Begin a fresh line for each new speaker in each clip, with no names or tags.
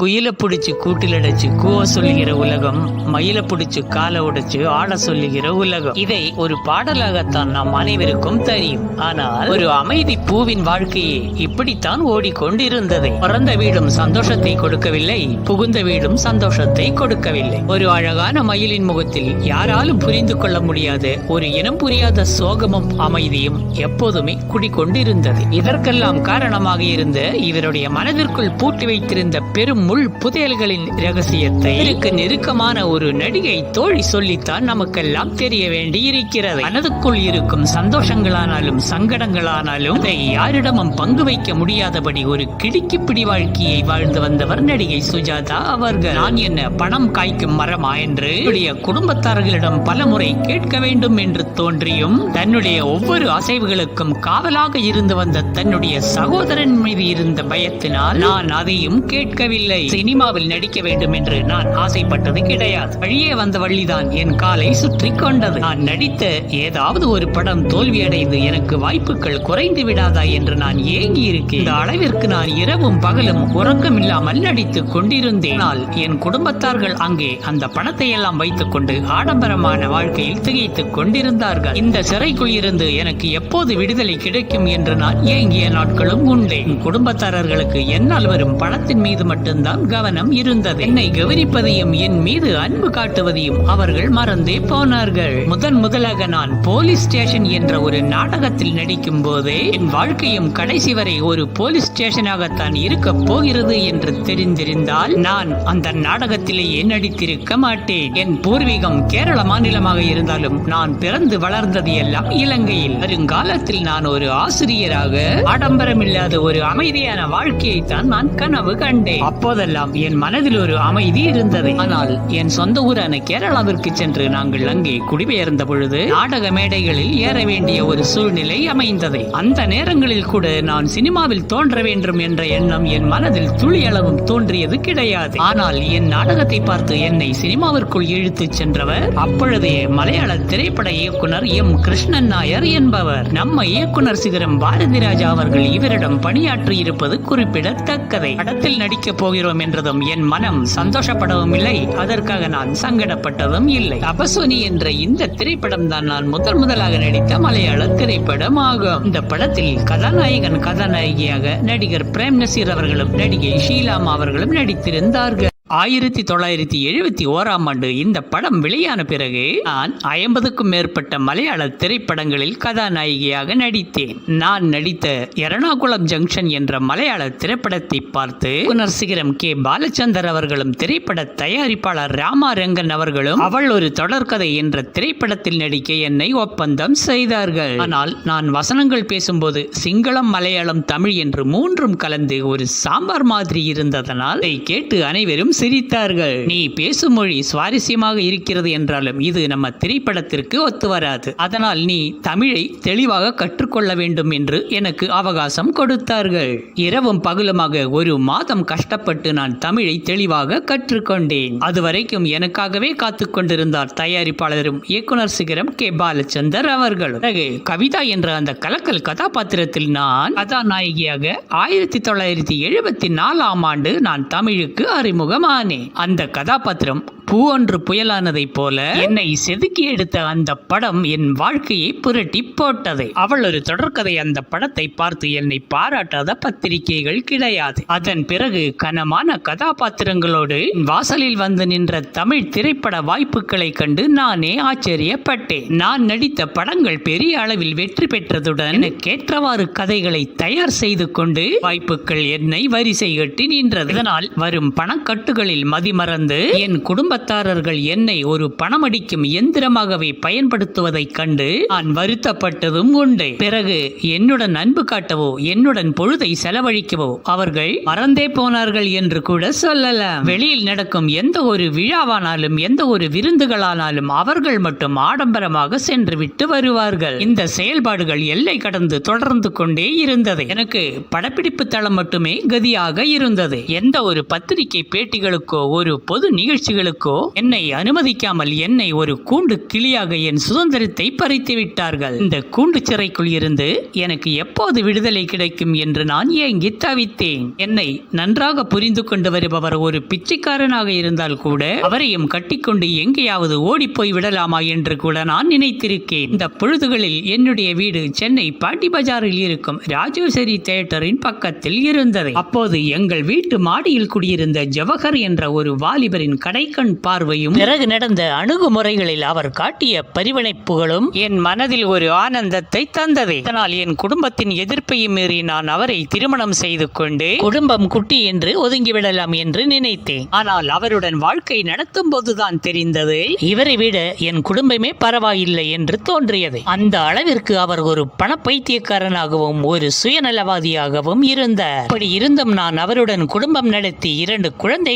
குயில புடிச்சு கூட்டில் அடைச்சு கூவ சொல்லுகிற உலகம் மயில புடிச்சு காலை உடைச்சு ஆட சொல்லுகிற உலகம். இதை ஒரு பாடலாகத்தான் நாம் அனைவருக்கும் தெரியும். ஆனால் ஒரு அமைதி பூவின் வாழ்க்கையே இப்படித்தான் ஓடிக்கொண்டிருந்தது. பிறந்த வீடும் சந்தோஷத்தை கொடுக்கவில்லை புகுந்த வீடும் சந்தோஷத்தை கொடுக்கவில்லை. ஒரு அழகான மயிலின் முகத்தில் யாராலும் புரிந்து கொள்ள முடியாத ஒரு இனம் புரியாத சோகமும் அமைதியும் எப்போதுமே குடிக்கொண்டிருந்தது. இதற்கெல்லாம் காரணமாக இருந்த இவருடைய மனதிற்குள் பூட்டி வைத்திருந்த பெரும் முள் புதையல்களின் ரகசியத்தை இருக்கு நெருக்கமான ஒரு நடிகை தோழி சொல்லித்தான் நமக்கெல்லாம் தெரிய வேண்டி இருக்கிறது மனதுக்குள் இருக்கும் சந்தோஷங்களானாலும் சங்கடங்களானாலும் அதை யாரிடமும் பங்கு வைக்க முடியாதபடி ஒரு கிடுக்கிப்பிடி வாழ்க்கையை வாழ்ந்து வந்தவர் நடிகை சுஜாதா அவர்கள். நான் என்ன பணம் காய்க்கும் மரமா என்று என்னுடைய குடும்பத்தார்களிடம் பலமுறை கேட்க வேண்டும் என்று தோன்றியும் தன்னுடைய ஒவ்வொரு அசைவுகளுக்கும் காவலாக இருந்து வந்த தன்னுடைய சகோதரன் மீது இருந்த பயத்தினால் நான் அதையும் கேட்கவில்லை. சினிமாவில் நடிக்க வேண்டும் என்று நான் ஆசைப்பட்டது கிடையாது. வழியே வந்த வள்ளிதான் என் காலை சுற்றி கொண்டது. நான் நடித்த ஏதாவது ஒரு படம் தோல்வியடைந்து எனக்கு வாய்ப்புகள் குறைந்து விடாதா என்று நான் ஏங்கி இருக்கேன் இந்த அளவிற்கு நான் இரவும் பகலும் உறக்கம் இல்லாமல் நடித்துக் கொண்டிருந்தேன். ஆனால் என் குடும்பத்தார்கள் அங்கே அந்த பணத்தை எல்லாம் வைத்துக் கொண்டு ஆடம்பரமான வாழ்க்கையில் திகைத்துக் கொண்டிருந்தார்கள். இந்த சிறைக்குள் இருந்து எனக்கு எப்போது விடுதலை கிடைக்கும் என்று நான் ஏங்கிய நாட்களும் உண்டு. என் குடும்பத்தாரர்களுக்கு என்னால் வரும் பணத்தின் மீது மட்டும்தான் கவனம் இருந்தது. என்னை கவனிப்பதையும் என் மீது அன்பு காட்டுவதையும் அவர்கள் மறந்தே போனார்கள். முதன் முதலாக நான் போலீஸ் ஸ்டேஷன் என்ற ஒரு நாடகத்தில் நடிக்கும் போதே என் வாழ்க்கையும் கடைசி வரை ஒரு போலீஸ் ஸ்டேஷனாகத்தான் இருக்க போகிறது என்று தெரிந்திருந்தால் நான் அந்த நாடகத்திலேயே நடித்திருக்க மாட்டேன். என் பூர்வீகம் கேரள மாநிலமாக இருந்தாலும் நான் பிறந்து வளர்ந்தது எல்லாம் இலங்கையில். வருங்காலத்தில் நான் ஒரு ஆசிரியராக ஆடம்பரமில்லாத ஒரு அமைதியான வாழ்க்கையை தான் நான் கனவு கண்டேன். அப்போதெல்லாம் என் மனதில் ஒரு அமைதி இருந்தது. ஆனால் என் சொந்த ஊரான கேரளாவிற்கு சென்று நாங்கள் அங்கே குடிபெயர்ந்த பொழுது நாடக மேடைகளில் ஏற வேண்டிய ஒரு சூழ்நிலை அமைந்தது. அந்த நேரங்களில் கூட நான் சினிமாவில் தோன்ற வேண்டும் என்ற எண்ணம் என் மனதில் துளியளவும் தோன்றியது கிடையாது. ஆனால் என் நாடகத்தை பார்த்து என்னை சினிமாவிற்குள் இழுத்துச் சென்றவர் அப்பொழுதே மலையாள திரைப்பட இயக்குனர் எம். கிருஷ்ணன் நாயர் என்பவர். நம்ம இயக்குனர் சிகரம் பாரதிராஜா அவர்கள் இவரிடம் பணியாற்றி இருப்பது குறிப்பிடத்தக்கதை. படத்தில் நடிக்கப் போகிறோம் என்றதும் என் மனம் சந்தோஷப்படவும் இல்லை அதற்காக நான் சங்கடப்பட்டதும் இல்லை. அபசுனி என்ற இந்த திரைப்படம் தான் நான் முதல் முதலாக நடித்த மலையாள திரைப்படம் ஆகும் இந்த படத்தில் கதாநாயகன் கதாநாயகியாக நடிகர் பிரேம் நசீர் அவர்களும் நடிகை ஷீலாமா அவர்களும் நடித்திருந்தார்கள். ஆயிரத்தி தொள்ளாயிரத்தி எழுபத்தி ஓராம் ஆண்டு இந்த படம் வெளியான பிறகு நான் ஐம்பதுக்கும் மேற்பட்ட மலையாள திரைப்படங்களில் கதாநாயகியாக நடித்தேன். நான் நடித்த எர்ணாகுளம் ஜங்ஷன் என்ற மலையாள திரைப்படத்தை பார்த்து இயக்குனர் சிகரம் கே. பாலச்சந்தர் அவர்களும் திரைப்பட தயாரிப்பாளர் ராமா ரங்கன் அவர்களும் அவள் ஒரு தொடர்கதை என்ற திரைப்படத்தில் நடிக்க என்னை ஒப்பந்தம் செய்தார்கள். ஆனால் நான் வசனங்கள் பேசும்போது சிங்களம் மலையாளம் தமிழ் என்று மூன்றும் கலந்து ஒரு சாம்பார் மாதிரி இருந்ததனால் கேட்டு அனைவரும் சிரித்தார்கள். நீ பேசும் மொழி சுவாரஸ்யமாக இருக்கிறது என்றாலும் இது நம்ம திரைப்படத்திற்கு ஒத்து வராது. அதனால் நீ தமிழை தெளிவாக கற்றுக்கொள்ள வேண்டும் என்று எனக்கு அவகாசம் கொடுத்தார்கள். இரவும் பகலுமாக ஒரு மாதம் கஷ்டப்பட்டு நான் தமிழை தெளிவாக கற்றுக்கொண்டேன். அதுவரைக்கும் எனக்காகவே காத்து கொண்டிருந்தார் தயாரிப்பாளரும் இயக்குனர் சிகரம் கே. பாலச்சந்தர் அவர்கள். பிறகு கவிதா என்ற அந்த கலக்கல் கதாபாத்திரத்தில் நான் கதாநாயகியாக ஆயிரத்தி தொள்ளாயிரத்தி எழுபத்தி நாலாம் ஆண்டு நான் தமிழுக்கு அறிமுகம் ஆமானே. அந்த கதாபாத்திரம் பூ ஒன்று புயலானதைப் போல என்னை செதுக்கி எடுத்த அந்த படம் என் வாழ்க்கையை புரட்டி போட்டது. அவள் ஒரு தொடர்கதை. அந்த படத்தை பார்த்து என்னை பாராட்டாத பத்திரிகைகள் கிடையாது. அதன் பிறகு கனமான கதாபாத்திரங்களோடு வாசலில் வந்து நின்ற தமிழ் திரைப்பட வாய்ப்புகளை கண்டு நானே ஆச்சரியப்பட்டேன். நான் நடித்த படங்கள் பெரிய அளவில் வெற்றி பெற்றதுடன் கேற்றவாறு கதைகளை தயார் செய்து கொண்டு வாய்ப்புகள் என்னை வரிசை கட்டி நின்றது. இதனால் வரும் பணக்கட்டு பணக்கட்டுகளில் மதிமறந்து என் குடும்பத்தாரர்கள் என்னை ஒரு பணமடிக்கும் எந்திரமாகவே பயன்படுத்துவதைக் கண்டு நான் வருத்தப்பட்டதும் உண்டு. பிறகு என்னுடன் அன்பு காட்டவோ என்னுடன் பொழுதை செலவழிக்கவோ அவர்கள் மறந்தே போனார்கள் என்று கூட சொல்லலாம். வெளியில் நடக்கும் எந்த ஒரு விழாவானாலும் எந்த ஒரு விருந்துகளானாலும் அவர்கள் மட்டும் ஆடம்பரமாக சென்று விட்டு வருவார்கள். இந்த செயல்பாடுகள் எல்லை கடந்து தொடர்ந்து கொண்டே இருந்தது. எனக்கு படப்பிடிப்பு தளம் மட்டுமே கதியாக இருந்தது. எந்த ஒரு பத்திரிகை பேட்டிகள் மேடைகளுக்கோ ஒரு பொது நிகழ்ச்சிகளுக்கோ என்னை அனுமதிக்காமல் என்னை ஒரு கூண்டு கிளியாக என் சுதந்திரத்தை பறித்து விட்டார்கள். இந்த கூண்டு சிறைக்குள் இருந்து எனக்கு எப்போது விடுதலை கிடைக்கும் என்று நான் ஏங்கி தவித்தேன். என்னை நன்றாக புரிந்து கொண்டு வருபவர் ஒரு பிச்சைக்காரனாக இருந்தால் கூட அவரையும் கட்டிக்கொண்டு எங்கேயாவது ஓடிப்போய் விடலாமா என்று கூட நான் நினைத்திருக்கேன். இந்த பொழுதுகளில் என்னுடைய வீடு சென்னை பாண்டி பஜாரில் இருக்கும் ராஜேஸ்வரி தியேட்டரின் பக்கத்தில் இருந்தது. அப்போது எங்கள் வீட்டு மாடியில் குடியிருந்த ஜவஹர் என்ற ஒரு வாலிபரின் கடைக்கண் பார்வையும் பிறகு நடந்த அணுகுமுறைகளில் அவர் காட்டிய பரிவணைப்புகளும் என் மனதில் ஒரு ஆனந்தத்தை தந்தது. இதனால் என் குடும்பத்தின் எதிர்ப்பையும் மீறி நான் அவரை திருமணம் செய்து கொண்டு குடும்பம் குட்டி என்று ஒதுங்கிவிடலாம் என்று நினைத்தேன். ஆனால் அவருடன் வாழ்க்கை நடத்தும் போதுதான் தெரிந்தது. இவரை விட என் குடும்பமே பரவாயில்லை என்று தோன்றியது. அந்த அளவிற்கு அவர் ஒரு பண பைத்தியக்காரனாகவும் ஒரு சுயநலவாதியாகவும் இருந்தார். அப்படி இருந்தும் நான் அவருடன் குடும்பம் நடத்தி இரண்டு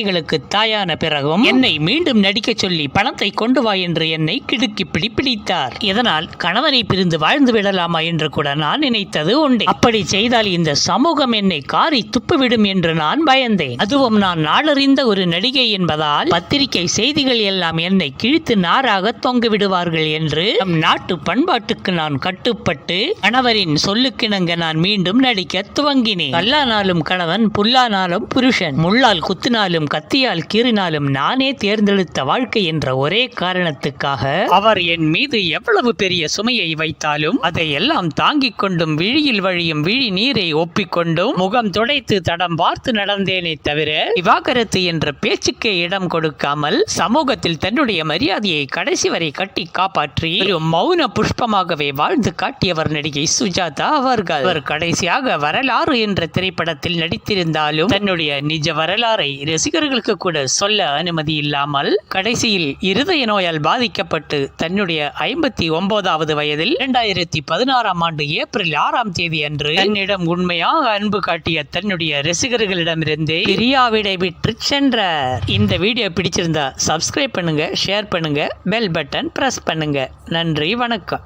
குழந்தைகளுக்கு தாயான பிறகும் என்னை மீண்டும் நடிக்கச் சொல்லி பணத்தை கொண்டு வா என்று என்னை கிடுக்கி பிடி பிடித்தார். இதனால் கணவனை பிரிந்து வாழ்ந்து விடலாமா என்று கூட நான் நினைத்தது உண்டு. அப்படி செய்தால் இந்த சமூகம் என்னை காரி துப்பிவிடும் என்று நான் பயந்தேன். அதுவும் நான் நாளறிந்த ஒரு நடிகை என்பதால் பத்திரிகை செய்திகள் எல்லாம் என்னை கிழித்து நாராக தொங்க விடுவார்கள் என்று நம் நாட்டு பண்பாட்டுக்கு நான் கட்டுப்பட்டு கணவரின் சொல்லுக்கிணங்க நான் மீண்டும் நடிக்க துவங்கினேன். கல்லானாலும் கணவன் புல்லானாலும் புருஷன் முள்ளால் குத்தினாலும் கத்தியால் கீறினாலும் நானே தேர்ந்தெடுத்த வாழ்க்கை என்ற ஒரே காரணத்துக்காக அவர் என் மீது எவ்வளவு பெரிய சுமையை வைத்தாலும் அதை எல்லாம் தாங்கிக் கொண்டும் விழியில் வழியும் விழி நீரை ஒப்பிக்கொண்டும் முகம் துடைத்து தடம் பார்த்து நடந்தேனே தவிர விவாகரத்து என்ற பேச்சுக்கே இடம் கொடுக்காமல் சமூகத்தில் தன்னுடைய மரியாதையை கடைசி வரை கட்டி காப்பாற்றி ஒரு மௌன புஷ்பமாகவே வாழ்ந்து காட்டியவர் நடிகை சுஜாதா அவர்கள். அவர் கடைசியாக வரலாறு என்ற திரைப்படத்தில் நடித்திருந்தாலும் தன்னுடைய நிஜ வரலாறை ரசிகர்கள் ரசிகர்களுக்கு கூட சொல்ல அனுமதி இல்லாமல் கடைசியில் இருதய நோயால் பாதிக்கப்பட்டு தன்னுடைய ஐம்பத்தி ஒன்பதாவது வயதில் இரண்டாயிரத்தி பதினாறாம் ஆண்டு ஏப்ரல் ஆறாம் தேதி அன்று தன்னிடம் உண்மையாக அன்பு காட்டிய தன்னுடைய ரசிகர்களிடமிருந்து பிரியாவிடை விட்டு சென்றார் இந்த வீடியோ பிடிச்சிருந்தா சப்ஸ்கிரைப் பண்ணுங்க ஷேர் பண்ணுங்க பெல் பட்டன் பிரஸ் பண்ணுங்க. நன்றி வணக்கம்.